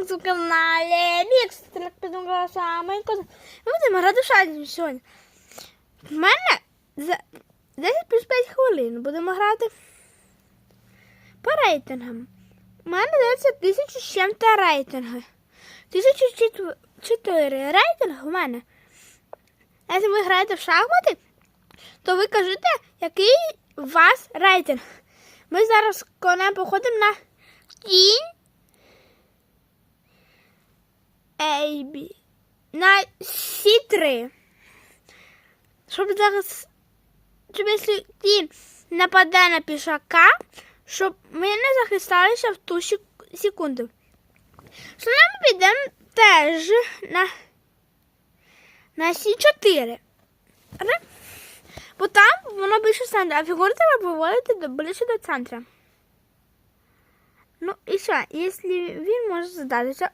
на цьому каналі Мікс підемо голосами. Ми будемо грати в сьогодні. В мене за 10 плюс 5 хвилин будемо грати по рейтингам. У мене дається 1000 з чим-то рейтинги. 1004 рейтинг у мене. Якщо ви граєте в шахмати, то ви кажете, який у вас рейтинг. Ми зараз конем походимо на кінь Ейбі. На Сі3. Щоб зараз, щоб якщо кінь нападе на пішака, щоб ми не захисталися в ту секунду. Що нам підемо теж на, на Сі4. Ре- Бо там воно більше центра, а фігуру треба виводити до, ближче до центра. Ну і що, якщо він може здатися,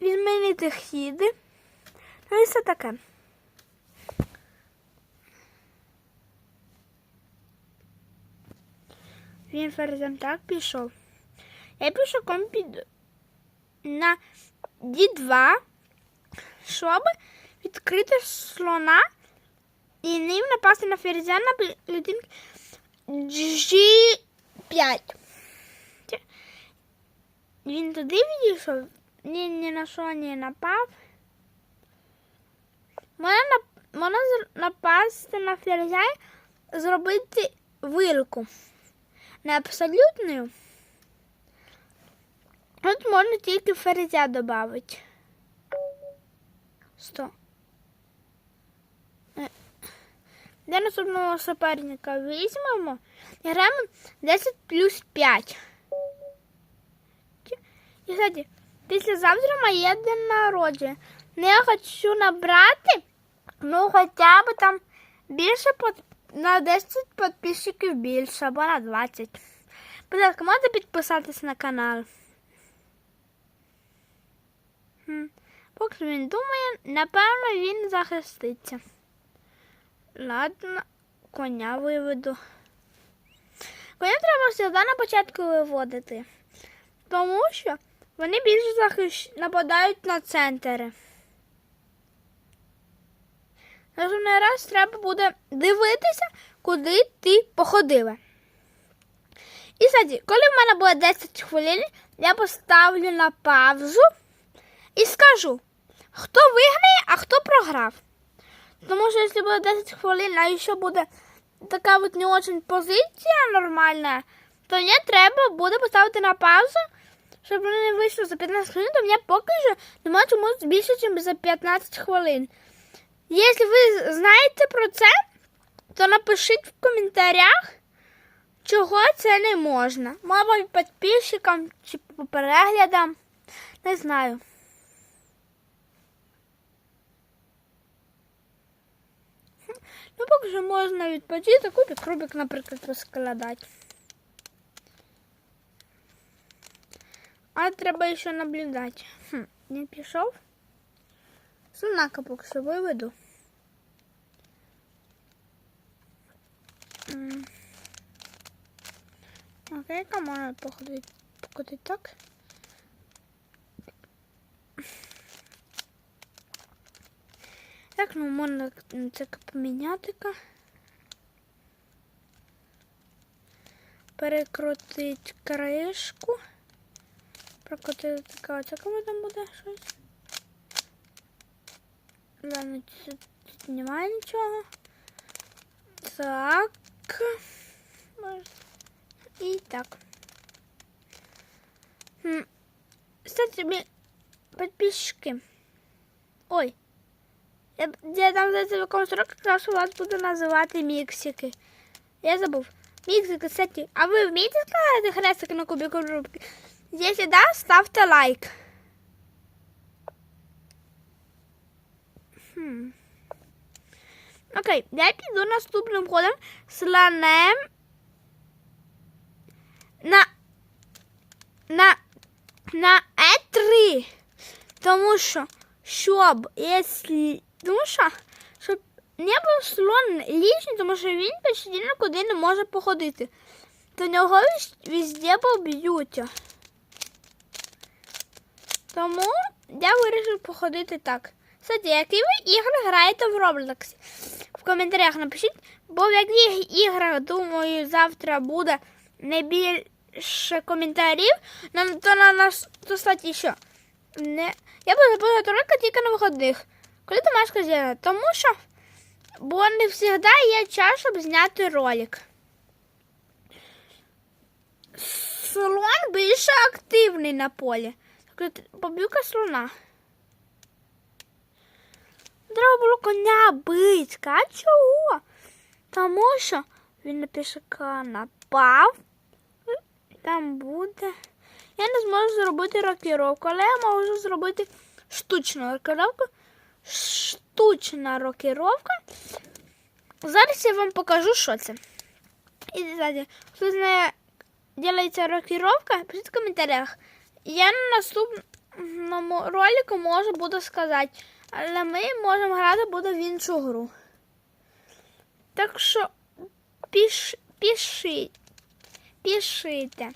відмінити хід, ну і все таке. Він ферзем так пішов. Я пішаком піду на D2, щоб відкрити слона і ним напасти на ферзя на клітинку G5. Він туди відійшов, ні, ні на що не напав. Можна, можна напасти на ферзя зробити вилку. Не абсолютною. Тут можна тільки ферзя додати. Сто. Е. Для наступного суперника візьмемо і граємо 10 плюс 5. І, кстати, післязавтра моє день народження. Ну, я хочу набрати, ну, хоча б там більше под- на 10 підписчиків більше, або на 20. Будь ласка, можете підписатись на канал. Хм. Поки він думає, напевно, він захиститься. Ладно, коня виведу. Коня треба завжди на початку виводити. Тому що вони більше захищ... нападають на центри. Наступний раз треба буде дивитися, куди ти походила. І кстати, коли в мене буде 10 хвилин, я поставлю на паузу і скажу, хто виграє, а хто програв. Тому що якщо буде 10 хвилин, а ще буде така от не очень позиція нормальна, то мені треба буде поставити на паузу, щоб вони не вийшли за 15 хвилин, то мені поки що немає чому більше, ніж за 15 хвилин. Якщо ви знаєте про це, то напишіть в коментарях, чого це не можна. Мабуть, підписчикам чи по переглядам. Не знаю. Ну, поки що можна відпочити, кубик, рубик, наприклад, розкладати. А треба ще наблюдати. Хм, не пішов. Сунака поки що виведу. Окей, можна походити, походити так. Так, ну можна це поміняти-ка. Перекрутити кришку. Прокрутити така оце кому там буде щось. Ладно, тут тут немає нічого. Так. І так. Хм. Кстати, ми підписчики. Ой. Я, там в якомусь році якраз у вас буду називати міксики. Я забув. Міксики, кстати. А ви вмієте складати хрестики на кубіку рубки? Якщо да, ставте лайк. Хм. Окей, я піду наступним ходом слонем на на на Е3. Тому що, щоб, якщо, тому що, щоб не був слон лишній, тому що він почти нікуди не може походити. То нього везде поб'ють. Тому я вирішив походити так. Кстати, які ви ігри граєте в Роблоксі? В коментарях напишіть, бо в яких іграх, думаю, завтра буде найбільше коментарів, на- то на нас, кстати, що? Не... Я буду ролики тільки на виходних. Коли ти маєш казати? Тому що, бо не завжди є час, щоб зняти ролик. Слон більше активний на полі. Так, Поб'юка слона. Треба було коня бити. А чого? Тому що він на пішака напав. Там буде. Я не зможу зробити рокіровку, але я можу зробити штучну рокіровку. Штучна рокіровка. Зараз я вам покажу, що це. І кстати, хто знає, делається рокіровка, пишіть в коментарях. Я на наступному ролику можу буду сказати, але ми можемо грати буде в іншу гру. Так що піш, пішіть. Пішите.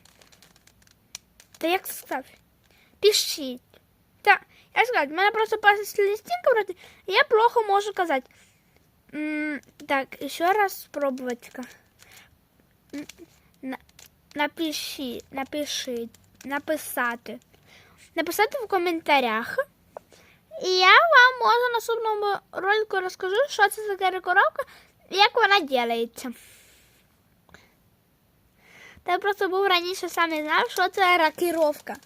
Та як це сказати? Пишіть. Так, я сказав, в мене просто листинка проти, і я плохо можу казати. М, Так, ще раз спробувати. Напиши, напиши, написати. Написати в коментарях. І я вам можу на наступному ролику розкажу, що це за коробка і як вона ділається. Та я просто був раніше сам не знав, що це рокіровка.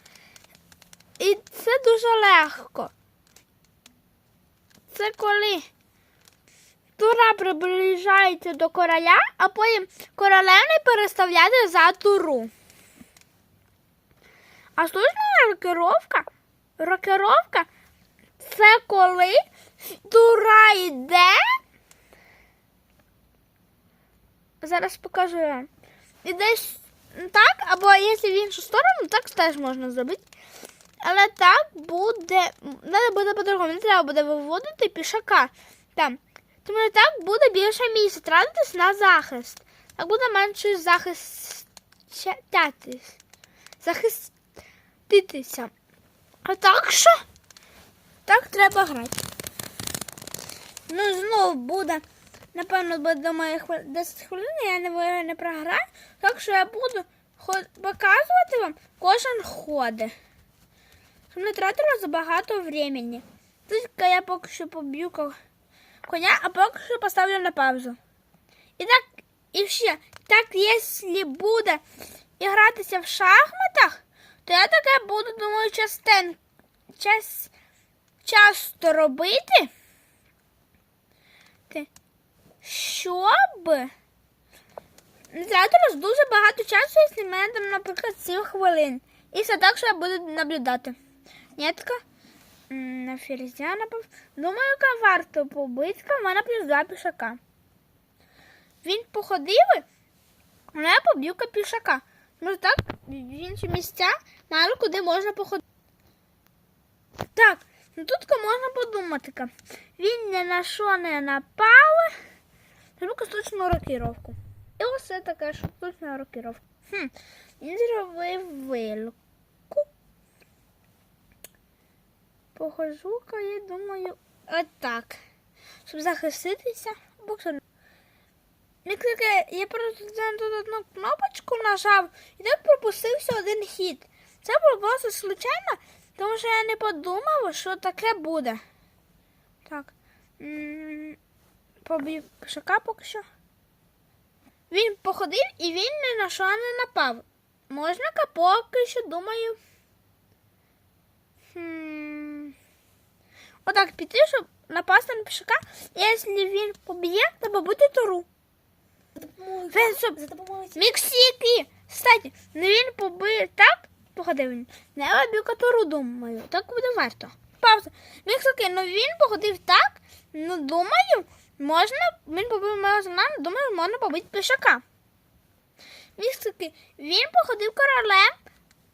І це дуже легко. Це коли тура приближається до короля, а потім королевний переставляти за туру. А слушна рокіровка, рокіровка це коли тура йде. Зараз покажу вам. Іде с- так, або якщо в іншу сторону, так теж можна зробити. Але так буде. Треба буде по-другому. Не треба буде виводити пішака. Там. Тому що так буде більше місця тратитись на захист. Так буде менше захист. Захиститись. А так що? Так треба грати. Ну, знову буде. Напевно, буде до моїх 10 хвилин, я не, не програю. Так що я буду ход- показувати вам кожен ходи. Щоб не тратила забагато времени. Тільки я поки що поб'ю коня, а поки що поставлю на паузу. І так, і ще, так, якщо буде і гратися в шахматах, то я таке буду, думаю, частен, час, часто робити. Щоб тратилось дуже багато часу, якщо мене там, наприклад, 7 хвилин. І все так, що я буду наблюдати. М, На ферзя напав. Думаю, яка варто побитка, в мене плюс два пішака. Він походив, але я поб'ю пішака. Може так, в інші місця мало куди можна походити. Так, ну тут можна подумати. Він ні на що не напав. Зробив штучну рокіровку. І ось це така штучна рокіровка. Хм, він зробив вилку. Похожу-ка, я думаю, отак. Щоб захиститися. Боксер. Не кликає, я просто тут одну кнопочку нажав і так пропустився один хід. Це було просто случайно, тому що я не подумав, що таке буде. Так. М, Побив пішака поки що. Він походив і він ні на що не напав. Можна поки що думаю. Хм. Отак піти, щоб напасти на пішака. І якщо він поб'є, то побути туру. За допомогою Міксики! Кстати, ну він побив так, походив він. Не обів туру, думаю. Так буде варто. Пауза. Міксики, ну він походив так, ну думаю, можна, він побив мого зона, думаю, можна побити пішака. Міксики, він походив королем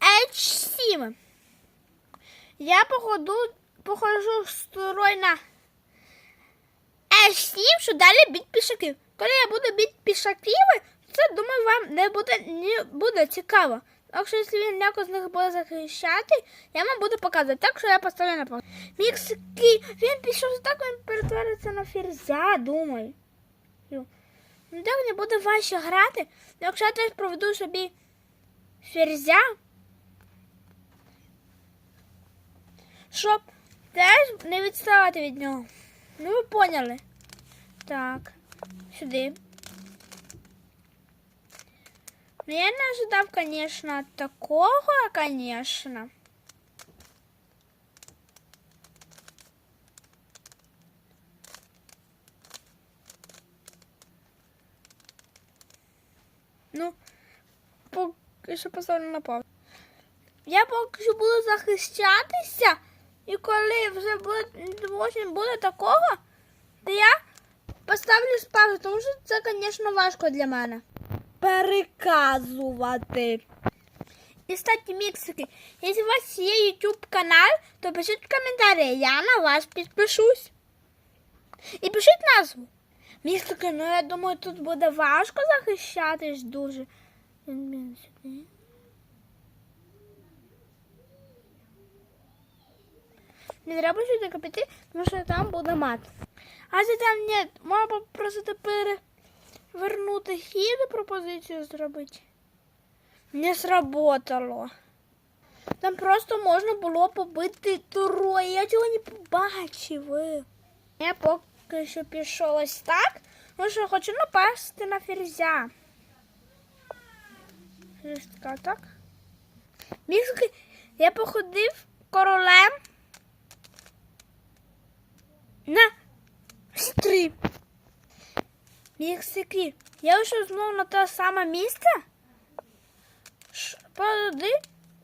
H7. Я походу, походжу строй на H7, що далі бить пішаків. Коли я буду бити пішаків, це думаю вам не буде не буде цікаво. Так що, якщо він якось з них буде захищати, я вам буду показувати. Так що я поставлю на паузу. Міксики, він пішов так, він перетвориться на ферзя, думаю. Ну так не буде важче грати. Ну, Якщо я теж проведу собі ферзя, щоб теж не відставати від нього. Ну ви поняли. Так, сюди. Ну, я не ожидав, конечно, такого, конечно. Ну, поки що поставлю на паузу. Я поки що буду захищатися, і коли вже буде, буде такого, то я поставлю з тому що це, звісно, важко для мене. Переказувати. І, кстати, міксики, якщо у вас є YouTube канал, то пишіть коментарі, я на вас підпишусь. І пишіть назву. Міксики, ну я думаю, тут буде важко захищатись дуже. Не треба сюди копіти, тому що там буде мат. А якщо там ні, можна попросити перевернути хід пропозицію зробити. Не сработало. Там просто можна було побити троє. Я цього не побачив. Я поки що пішов ось так, тому що хочу напасти на ферзя. Жестка, так? Міксики, я походив королем на стрім. Міксики, я вийшов знову на те саме місце. Туди,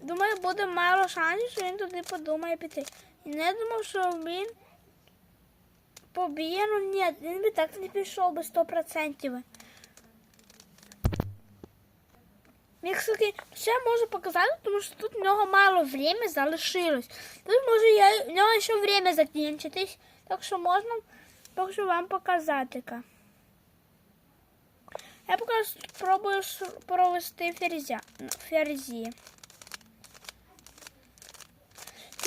думаю, буде мало шансів, що він туди подумає піти. І не думав, що він поб'є, ну ні, він би так не пішов би 100%. Міксики, ще можу показати, тому що тут в нього мало времени залишилось. Тут може я, в нього ще время закінчитись, так що можна поки що вам показати. -ка. Я поки спробую с- провести ферзя. ну, ферзі.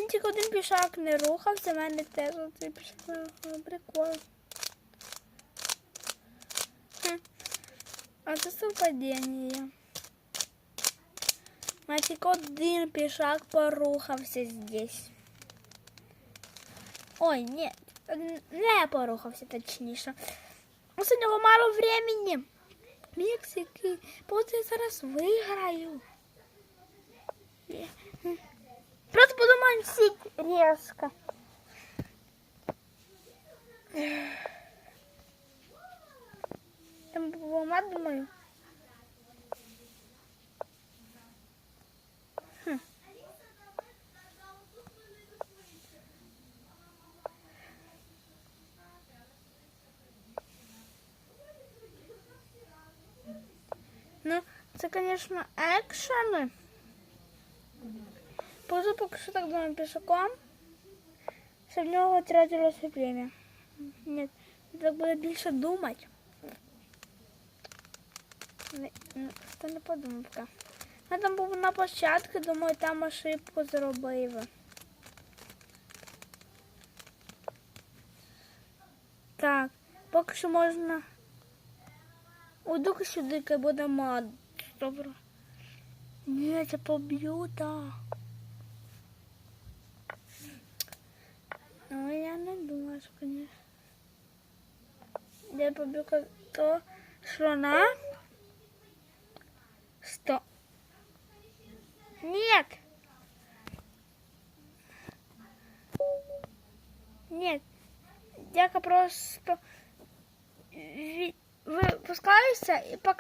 Він тільки один пішак не рухався, в мене теж оцей пішак не рухав. Прикол. Хм. А це совпадіння. У мене тільки один пішак порухався здесь. Ой, ні, не порухався точніше. У нього мало времени. Мексики, просто я зараз виграю. Просто буду мансить резко. Там було мат, думаю. Хм. Ну, це, звісно, екшени. Позу поки що так думаю пішаком, щоб в нього тратилося время. Ні, так буде більше думати. Хто не подумав. ка. Я там був на площадці, думаю, там ошибку зробив. Так, поки що можна. Уйду сюди, буде мат. Добре. Ні, це поб'ю, так. Ну, я не думаю, що, конечно. Я поб'ю то слона. Сто. Нет. Нет. Я просто выпускаюсь и пока